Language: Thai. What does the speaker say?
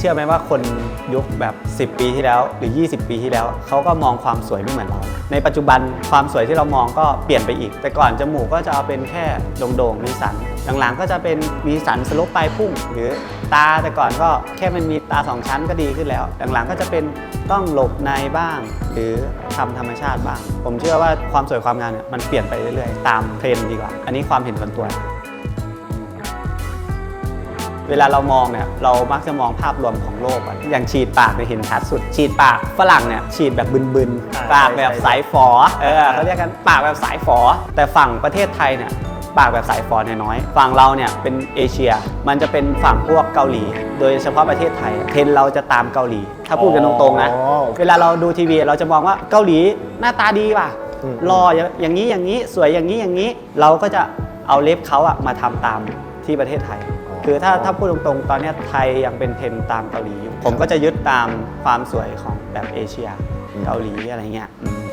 เชื่อไหมว่าคนยุคแบบ 10 ปีที่แล้วหรือ 20 ปีที่แล้ว เขาก็มองความสวยไม่เหมือนเรา ในปัจจุบันความสวยที่เรามองก็เปลี่ยนไปอีก แต่ก่อนจมูกก็จะเอาเป็นแค่โด่งๆมีสันหลังๆก็จะเป็นมีสันสลบปลายพุ่ง หรือตาแต่ก่อนก็แค่มันมีตาสองชั้นก็ดีขึ้นแล้ว หลังๆก็จะเป็นต้องหลบในบ้าง หรือทำธรรมชาติบ้าง ผมเชื่อว่าความสวยความงามเนี่ยมันเปลี่ยนไปเรื่อยๆ ตามเทรนด์ดีกว่า อันนี้ความเห็นส่วนตัว เวลาเรามองเนี่ยเรามักจะมองภาพรวมของโลกอะอย่างฉีดปากเนี่ยเห็นชัดสุด ฉีดปากฝรั่งเนี่ยฉีดแบบบึนอ่าๆ ปากแบบใช่ สายฝอเออเขาเรียกกันปากแบบสายฝอ แต่ฝั่งประเทศไทยเนี่ยปากแบบสายฝอเนี่ยน้อย ฝั่งเราเนี่ยเป็นเอเชีย มันจะเป็นฝั่งพวกเกาหลี โดยเฉพาะประเทศไทยเทรนด์เราจะตามเกาหลี ถ้าพูดกันตรงๆนะ อ๋อโอเค เวลาเราดูทีวีเราจะมองว่าเกาหลีหน้าตาดีว่ะอืม รออย่างนี้อย่างนี้สวยอย่างนี้อย่างนี้ เราก็จะเอาเล็บเขาอะมาทำตามที่ประเทศไทย คือถ้าถ้าพูดตรงๆ ตอนนี้ไทยยังเป็นเทรนตามเกาหลีอยู่ ผมก็จะยึดตามความสวยของแบบเอเชียเกาหลีอะไรเงี้ย